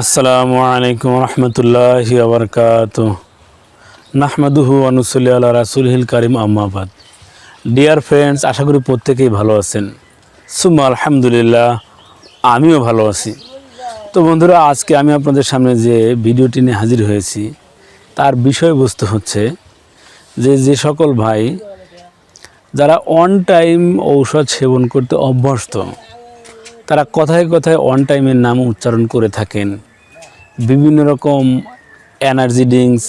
আসসালামু আলাইকুম রহমতুল্লাহ আবরকাত নাহমাদুহু আনুসুল্লি আল্লাহ রাসুলহিল কারিম আম্মাবাদ ডিয়ার ফ্রেন্ডস আশা করি প্রত্যেকেই ভালো আছেন। সুম্মা আলহামদুলিল্লাহ, আমিও ভালো আছি। তো বন্ধুরা, আজকে আমি আপনাদের সামনে যে ভিডিওটি নিয়ে হাজির হয়েছি, তার বিষয়বস্তু হচ্ছে যে যে সকল ভাই, যারা অন টাইম ঔষধ সেবন করতে অভ্যস্ত তারা কথায় কথায় অন টাইমের নাম উচ্চারণ করে থাকেন। বিভিন্ন রকম এনার্জি ড্রিঙ্কস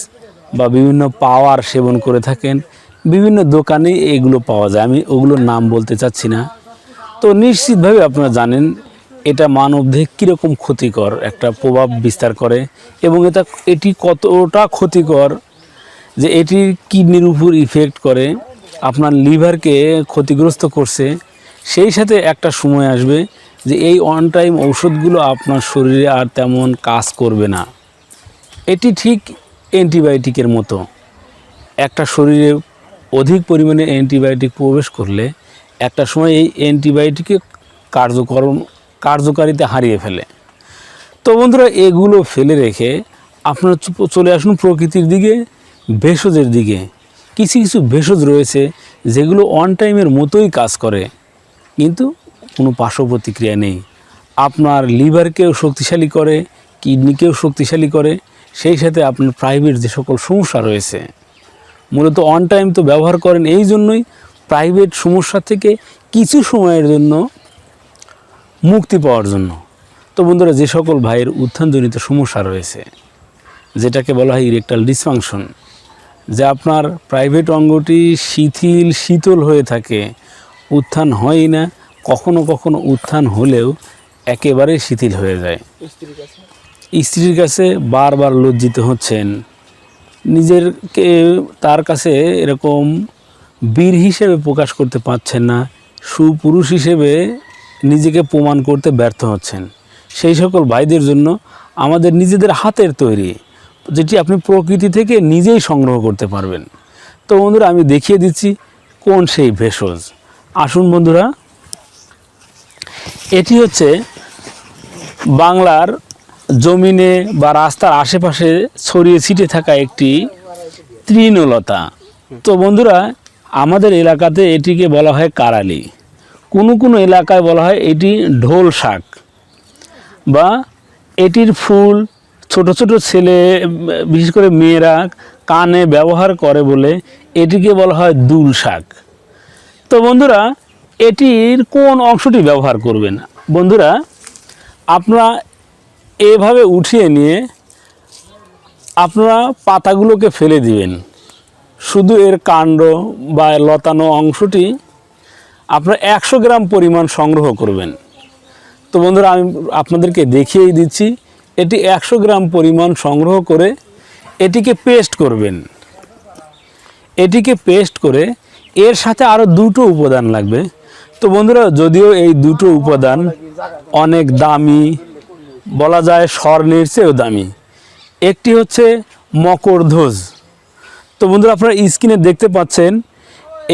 বা বিভিন্ন পাওয়ার সেবন করে থাকেন। বিভিন্ন দোকানে এগুলো পাওয়া যায়। আমি ওগুলোর নাম বলতে চাচ্ছি না। তো নিশ্চিতভাবে আপনারা জানেন, এটা মানবদেহে কীরকম ক্ষতিকর একটা প্রভাব বিস্তার করে এবং এটা, এটি কতটা ক্ষতিকর যে এটি কিডনির উপর ইফেক্ট করে, আপনার লিভারকে ক্ষতিগ্রস্ত করছে। সেই সাথে একটা সময় আসবে যে এই অন টাইম ঔষধগুলো আপনার শরীরে আর তেমন কাজ করবে না। এটি ঠিক অ্যান্টিবায়োটিকের মতো। একটা শরীরে অধিক পরিমাণে অ্যান্টিবায়োটিক প্রবেশ করলে একটা সময় এই অ্যান্টিবায়োটিকে কার্যকরম কার্যকারিতা হারিয়ে ফেলে। তো বন্ধুরা, এগুলো ফেলে রেখে আপনারা চলে আসুন প্রকৃতির দিকে, ভেষজের দিকে। কিছু কিছু ভেষজ রয়েছে যেগুলো অন টাইমের মতোই কাজ করে। কিন্তু কোনো পার্শ্ব প্রতিক্রিয়া নেই। আপনার লিভারকেও শক্তিশালী করে কিডনিকেও শক্তিশালী করে, সেই সাথে আপনার প্রাইভেট যে সকল সমস্যা রয়েছে, মূলত অন টাইম তো ব্যবহার করেন এই জন্যই প্রাইভেট সমস্যা থেকে কিছু সময়ের জন্য মুক্তি পাওয়ার জন্য। তো বন্ধুরা, যে সকল ভাইয়ের উত্থানজনিত সমস্যা রয়েছে, যেটাকে বলা হয় ইরেকটাল ডিসফাংশন যে আপনার প্রাইভেট অঙ্গটি শিথিল, শীতল হয়ে থাকে, উত্থান হয় না কখনো কখনো উত্থান হলেও একেবারে শিথিল হয়ে যায়। স্ত্রীর কাছে বারবার লজ্জিত হচ্ছেন। নিজেরকে তার কাছে এরকম বীর হিসেবে প্রকাশ করতে পারছেন না, সুপুরুষ হিসেবে নিজেকে প্রমাণ করতে ব্যর্থ হচ্ছেন। সেই সকল ভাইদের জন্য আমাদের নিজেদের হাতের তৈরি, যেটি আপনি প্রকৃতি থেকে নিজেই সংগ্রহ করতে পারবেন। তো বন্ধুরা, আমি দেখিয়ে দিচ্ছি কোন সেই ভেষজ। আসুন বন্ধুরা এটি হচ্ছে বাংলার জমিনে বা রাস্তার আশেপাশে ছড়িয়ে ছিটে থাকা একটি তৃণলতা। তো বন্ধুরা, আমাদের এলাকাতে এটিকে বলা হয় কারালি। কোনো কোনো এলাকায় বলা হয় এটি ঢোল শাক বা এটির ফুল ছোট ছোট ছেলে, বিশেষ করে মেয়েরা কানে ব্যবহার করে বলে এটিকে বলা হয় দুল শাক। তো বন্ধুরা এটির কোন অংশটি ব্যবহার করবেন? বন্ধুরা, আপনারা এভাবে উঠিয়ে নিয়ে আপনারা পাতাগুলোকে ফেলে দিবেন। শুধু এর কাণ্ড বা লতানো অংশটি আপনারা একশো গ্রাম পরিমাণ সংগ্রহ করবেন। তো বন্ধুরা, আমি আপনাদেরকে দেখিয়েই দিচ্ছি, এটি একশো গ্রাম পরিমাণ সংগ্রহ করে এটিকে পেস্ট করবেন। এটিকে পেস্ট করে এর সাথে আরও দুটো উপাদান লাগবে। তো বন্ধুরা, যদিও এই দুটো উপাদান অনেক দামি, বলা যায় স্বর্ণের চেয়েও দামি। একটি হচ্ছে মকরধ্বজ। তো বন্ধুরা, আপনারা স্ক্রিনে দেখতে পাচ্ছেন,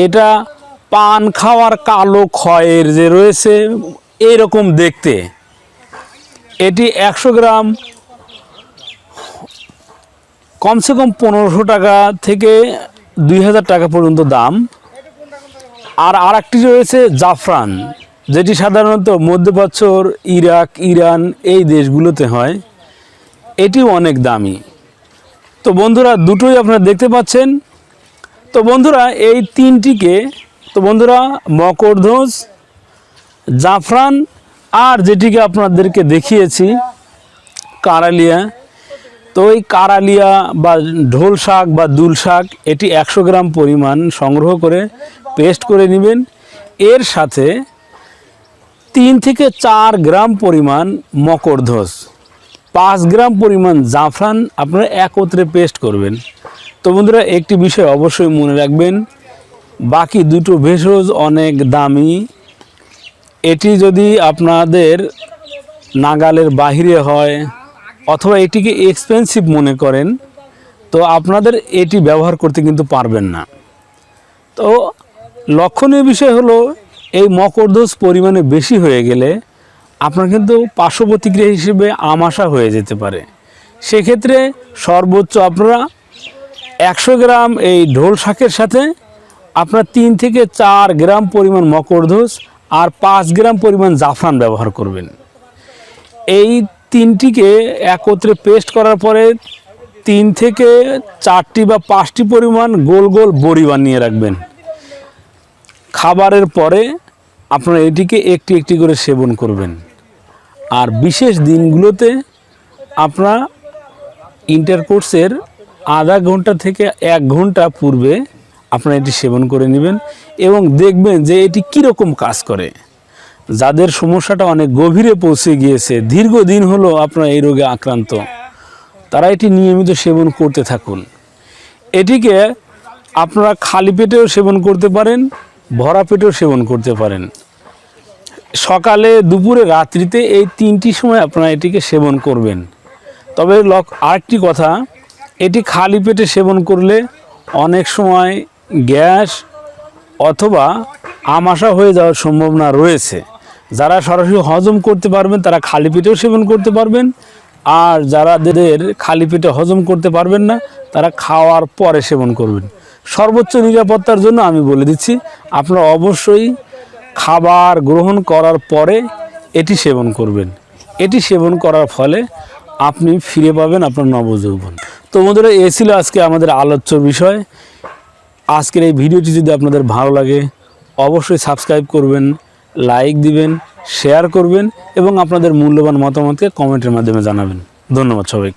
এটা পান খাওয়ার কালো ক্ষয়ের যে রয়েছে, এরকম দেখতে। এটি একশো গ্রাম, কমসে কম পনেরোশো টাকা থেকে দুই হাজার টাকা পর্যন্ত দাম। আর আরেকটি রয়েছে জাফরান, যেটি সাধারণত মধ্যপ্রাচ্যর ইরাক, ইরান এই দেশগুলোতে হয়। এটি অনেক দামি। তো বন্ধুরা, দুটোই আপনারা দেখতে পাচ্ছেন। তো বন্ধুরা, এই তিনটিকে, তো বন্ধুরা মকরধ্বজ জাফরান, আর যেটিকে আপনাদেরকে দেখিয়েছি, কারালিয়া তো এই কারালিয়া বা ঢোল শাক বা দুল শাক, এটি একশো গ্রাম পরিমাণ সংগ্রহ করে পেস্ট করে নেবেন। এর সাথে তিন থেকে চার গ্রাম পরিমাণ মকরধ্বজ পাঁচ গ্রাম পরিমাণ জাফরান আপনারা একত্রে পেস্ট করবেন। তো বন্ধুরা, একটি বিষয় অবশ্যই মনে রাখবেন, বাকি দুটো ভেষজ অনেক দামি। এটি যদি আপনাদের নাগালের বাহিরে হয় অথবা এটিকে এক্সপেন্সিভ মনে করেন, তো আপনাদের এটি ব্যবহার করতে কিন্তু পারবেন না। তো লক্ষণীয় বিষয় হলো, এই মকরদোষ পরিমাণে বেশি হয়ে গেলে আপনার কিন্তু পার্শ্ব প্রতিক্রিয়া হিসেবে আমাশা হয়ে যেতে পারে। সেক্ষেত্রে সর্বোচ্চ আপনারা একশো গ্রাম এই ঢোল শাকের সাথে আপনার তিন থেকে চার গ্রাম পরিমাণ মকরধোস আর পাঁচ গ্রাম পরিমাণ জাফরান ব্যবহার করবেন। এই তিনটিকে একত্রে পেস্ট করার পরে তিন থেকে চারটি বা পাঁচটি পরিমাণ গোল গোল বড়ি বানিয়ে রাখবেন। খাবারের পরে আপনারা এটিকে একটি একটি করে সেবন করবেন। আর বিশেষ দিনগুলোতে আপনারা ইন্টারকোর্সের আধা ঘণ্টা থেকে এক ঘণ্টা পূর্বে আপনারা এটি সেবন করে নেবেন এবং দেখবেন যে এটি কীরকম কাজ করে। যাদের সমস্যাটা অনেক গভীরে পৌঁছে গিয়েছে, দীর্ঘদিন হলো আপনারা এই রোগে আক্রান্ত, তারা এটি নিয়মিত সেবন করতে থাকুন। এটিকে আপনারা খালি পেটেও সেবন করতে পারেন, ভরা পেটেও সেবন করতে পারেন। সকালে, দুপুরে, রাত্রিতে এই তিনটি সময় আপনারা এটিকে সেবন করবেন। তবে লক, আরেকটি কথা, এটি খালি পেটে সেবন করলে অনেক সময় গ্যাস অথবা আমাশা হয়ে যাওয়ার সম্ভাবনা রয়েছে। যারা সরাসরি হজম করতে পারবেন, তারা খালি পেটেও সেবন করতে পারবেন। আর যারা যাদের খালি পেটে হজম করতে পারবেন না, তারা খাওয়ার পরে সেবন করবেন। সর্বোচ্চ নিরাপত্তার জন্য আমি বলে দিচ্ছি, আপনারা অবশ্যই খাবার গ্রহণ করার পরে এটি সেবন করবেন। এটি সেবন করার ফলে আপনি ফিরে পাবেন আপনার নবযৌবন। তো এ ছিল আজকে আমাদের আলোচ্য বিষয়। আজকের এই ভিডিওটি যদি আপনাদের ভালো লাগে, অবশ্যই সাবস্ক্রাইব করবেন। লাইক দিবেন শেয়ার করবেন এবং আপনাদের মূল্যবান মতামতকে কমেন্টের মাধ্যমে জানাবেন। ধন্যবাদ সবাইকে।